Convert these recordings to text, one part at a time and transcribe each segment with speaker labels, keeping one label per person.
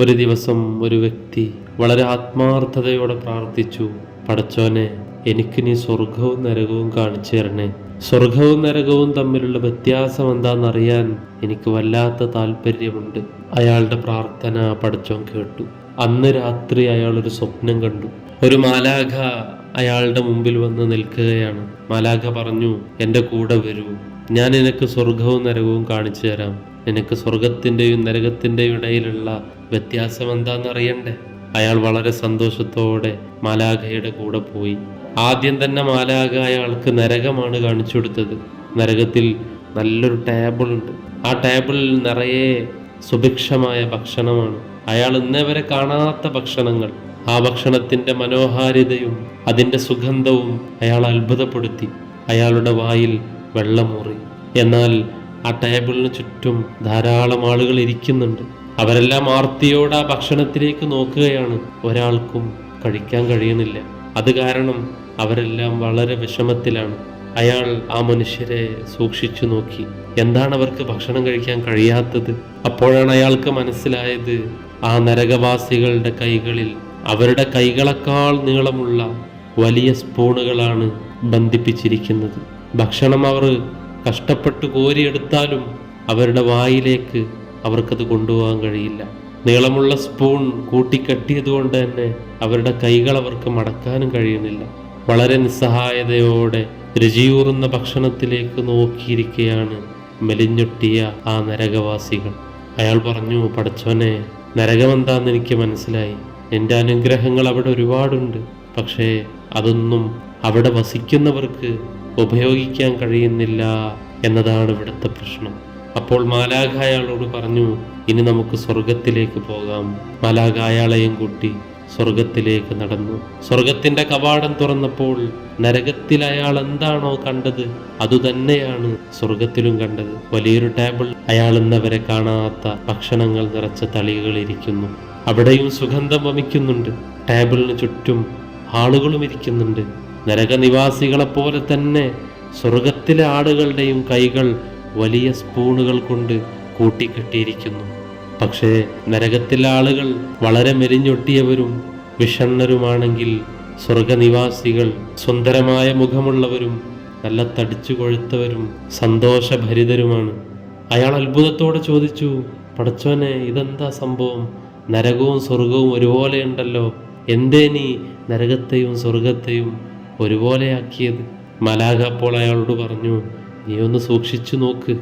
Speaker 1: ഒരു ദിവസം ഒരു വ്യക്തി വളരെ ആത്മാർത്ഥതയോടെ പ്രാർത്ഥിച്ചു പടച്ചോനെ എനിക്ക് നീ സ്വർഗവും നരകവും കാണിച്ചു തരണേ. സ്വർഗവും നരകവും തമ്മിലുള്ള വ്യത്യാസം എന്താണെന്നറിയാൻ എനിക്ക് വല്ലാത്ത താല്പര്യമുണ്ട്. അയാളുടെ പ്രാർത്ഥന പടച്ചോൻ കേട്ടു. അന്ന് രാത്രി അയാൾ ഒരു സ്വപ്നം കണ്ടു. ഒരു മാലാഖ അയാളുടെ മുമ്പിൽ വന്ന് നിൽക്കുകയാണ്. മാലാഖ പറഞ്ഞു എന്റെ കൂടെ വരൂ. ഞാൻ നിനക്ക് സ്വർഗവും നരകവും കാണിച്ചു തരാം. നിനക്ക് സ്വർഗത്തിന്റെയും നരകത്തിന്റെയും ഇടയിലുള്ള വ്യത്യാസം എന്താണെന്ന് അറിയണ്ടേ അയാൾ വളരെ സന്തോഷത്തോടെ മാലാഖയുടെ കൂടെ പോയി. ആദ്യം തന്നെ മാലാഖ അയാൾക്ക് നരകമാണ് കാണിച്ചു കൊടുത്തത്. നരകത്തിൽ നല്ലൊരു ടേബിളുണ്ട്. ആ ടേബിളിൽ നിറയെ സുഭിക്ഷമായ ഭക്ഷണമാണ്. അയാൾ ഇന്നേ വരെ കാണാത്ത ഭക്ഷണങ്ങൾ. ആ ഭക്ഷണത്തിന്റെ മനോഹാരിതയും അതിന്റെ സുഗന്ധവും അയാൾ അത്ഭുതപ്പെടുത്തി. അയാളുടെ വായിൽ വെള്ളമൂറി. എന്നാൽ ആ ടേബിളിന് ചുറ്റും ധാരാളം ആളുകൾ ഇരിക്കുന്നുണ്ട്. അവരെല്ലാം ആർത്തിയോടെ ആ ഭക്ഷണത്തിലേക്ക് നോക്കുകയാണ്. ഒരാൾക്കും കഴിക്കാൻ കഴിയുന്നില്ല. അത് കാരണം അവരെല്ലാം വളരെ വിഷമത്തിലാണ്. അയാൾ ആ മനുഷ്യരെ സൂക്ഷിച്ചു നോക്കി. എന്താണ് അവർക്ക് ഭക്ഷണം കഴിക്കാൻ കഴിയാത്തത്? അപ്പോഴാണ് അയാൾക്ക് മനസ്സിലായത് ആ നരകവാസികളുടെ കൈകളിൽ അവരുടെ കൈകളെക്കാൾ നീളമുള്ള വലിയ സ്പൂണുകളാണ് ബന്ധിപ്പിച്ചിരിക്കുന്നത്. ഭക്ഷണം അവർ കഷ്ടപ്പെട്ട് കോരിയെടുത്താലും അവരുടെ വായിലേക്ക് അവർക്കത് കൊണ്ടുപോകാൻ കഴിയില്ല. നീളമുള്ള സ്പൂൺ കൂട്ടിക്കെട്ടിയതുകൊണ്ട് തന്നെ അവരുടെ കൈകൾ അവർക്ക് മടക്കാനും കഴിയുന്നില്ല. വളരെ നിസ്സഹായതയോടെ രുചിയൂറുന്ന ഭക്ഷണത്തിലേക്ക് നോക്കിയിരിക്കുകയാണ് മെലിഞ്ഞൊട്ടിയ ആ നരകവാസികൾ. അയാൾ പറഞ്ഞു പടച്ചോനെ നരകമെന്താന്ന് എനിക്ക് മനസ്സിലായി. എന്റെ അനുഗ്രഹങ്ങൾ അവിടെ ഒരുപാടുണ്ട്. പക്ഷേ അതൊന്നും അവിടെ വസിക്കുന്നവർക്ക് ഉപയോഗിക്കാൻ കഴിയുന്നില്ല എന്നതാണ് ഇവിടുത്തെ പ്രശ്നം. അപ്പോൾ മാലാഖ അയാളോട് പറഞ്ഞു ഇനി നമുക്ക് സ്വർഗത്തിലേക്ക് പോകാം. മാലാഖ അയാളെയും കൂട്ടി സ്വർഗത്തിലേക്ക് നടന്നു. സ്വർഗത്തിന്റെ കവാടം തുറന്നപ്പോൾ നരകത്തിൽ അയാൾ എന്താണോ കണ്ടത് അതുതന്നെയാണ് സ്വർഗത്തിലും കണ്ടത്. വലിയൊരു ടേബിൾ അയാൾ ഇന്നവരെ കാണാത്ത ഭക്ഷണങ്ങൾ നിറച്ച തളികൾ ഇരിക്കുന്നു. അവിടെയും സുഗന്ധം വമിക്കുന്നുണ്ട്. ടേബിളിന് ചുറ്റും ആളുകളും ഇരിക്കുന്നുണ്ട്. നരകനിവാസികളെ പോലെ തന്നെ സ്വർഗത്തിലെ ആടുകളുടെയും കൈകൾ വലിയ സ്പൂണുകൾ കൊണ്ട് കൂട്ടിക്കെട്ടിയിരിക്കുന്നു. പക്ഷേ നരകത്തിലെ ആളുകൾ വളരെ മെലിഞ്ഞൊട്ടിയവരും വിഷണ്ണരുമാണെങ്കിൽ സ്വർഗനിവാസികൾ സുന്ദരമായ മുഖമുള്ളവരും നല്ല തടിച്ചു കൊഴുത്തവരും സന്തോഷഭരിതരുമാണ്. അയാൾ അത്ഭുതത്തോടെ ചോദിച്ചു പടച്ചോനെ ഇതെന്താ സംഭവം? നരകവും സ്വർഗവും ഒരുപോലെയുണ്ടല്ലോ. എന്തേ നീ നരകത്തെയും സ്വർഗത്തെയും ഒരുപോലെയാക്കിയത്. മലാഖ അപ്പോൾ അയാളോട് പറഞ്ഞു നീ ഒന്ന് സൂക്ഷിച്ചു നോക്ക്.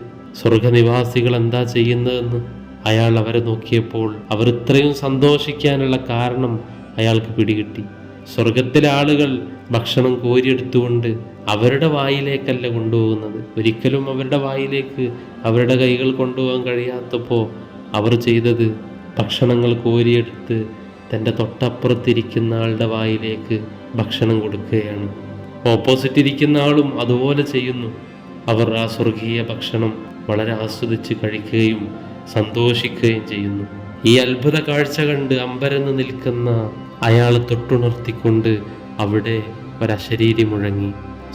Speaker 1: സ്വർഗനിവാസികൾ എന്താ ചെയ്യുന്നതെന്ന്. അയാൾ അവരെ നോക്കിയപ്പോൾ അവർ ഇത്രയും സന്തോഷിക്കാനുള്ള കാരണം അയാൾക്ക് പിടികിട്ടി. സ്വർഗത്തിലെ ആളുകൾ ഭക്ഷണം കോരിയെടുത്തുകൊണ്ട് അവരുടെ വായിലേക്കല്ല കൊണ്ടുപോകുന്നത്. ഒരിക്കലും അവരുടെ വായിലേക്ക് അവരുടെ കൈകൾ കൊണ്ടുപോകാൻ കഴിയാത്തപ്പോൾ അവർ ചെയ്തത് ഭക്ഷണങ്ങൾ കോരിയെടുത്ത് തന്റെ തൊട്ടപ്പുറത്തിരിക്കുന്ന ആളുടെ വായിലേക്ക് ഭക്ഷണം കൊടുക്കുകയാണ്. ഓപ്പോസിറ്റ് ഇരിക്കുന്ന ആളും അതുപോലെ ചെയ്യുന്നു. അവർ ആ സ്വർഗീയ ഭക്ഷണം വളരെ ആസ്വദിച്ച് കഴിക്കുകയും സന്തോഷിക്കുകയും ചെയ്യുന്നു. ഈ അത്ഭുത കാഴ്ച കണ്ട് അമ്പരന്ന് നിൽക്കുന്ന അയാളെ തൊട്ടുണർത്തിക്കൊണ്ട് അവിടെ ഒരശരീരി മുഴങ്ങി.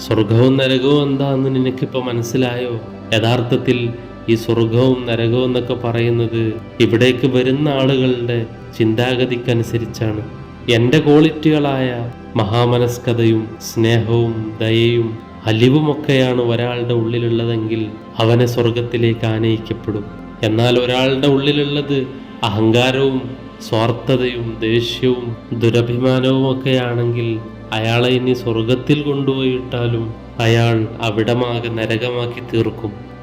Speaker 1: സ്വർഗവും നരകവും എന്താന്ന് നിനക്കിപ്പോൾ മനസ്സിലായോ? യഥാർത്ഥത്തിൽ ഈ സ്വർഗവും നരകവും എന്നൊക്കെ പറയുന്നത് ഇവിടേക്ക് വരുന്ന ആളുകളുടെ ചിന്താഗതിക്കനുസരിച്ചാണ്. എന്റെ ക്വാളിറ്റികളായ മഹാമനസ്കതയും സ്നേഹവും ദയയും അലിവുമൊക്കെയാണ് ഒരാളുടെ ഉള്ളിലുള്ളതെങ്കിൽ അവനെ സ്വർഗത്തിലേക്ക് ആനയിക്കപ്പെടും. എന്നാൽ ഒരാളുടെ ഉള്ളിലുള്ളത് അഹങ്കാരവും സ്വാർത്ഥതയും ദേഷ്യവും ദുരഭിമാനവും ഒക്കെയാണെങ്കിൽ അയാളെ ഇനി സ്വർഗത്തിൽ കൊണ്ടുപോയിട്ടാലും അയാൾ അവിടമാകെ നരകമാക്കി തീർക്കും.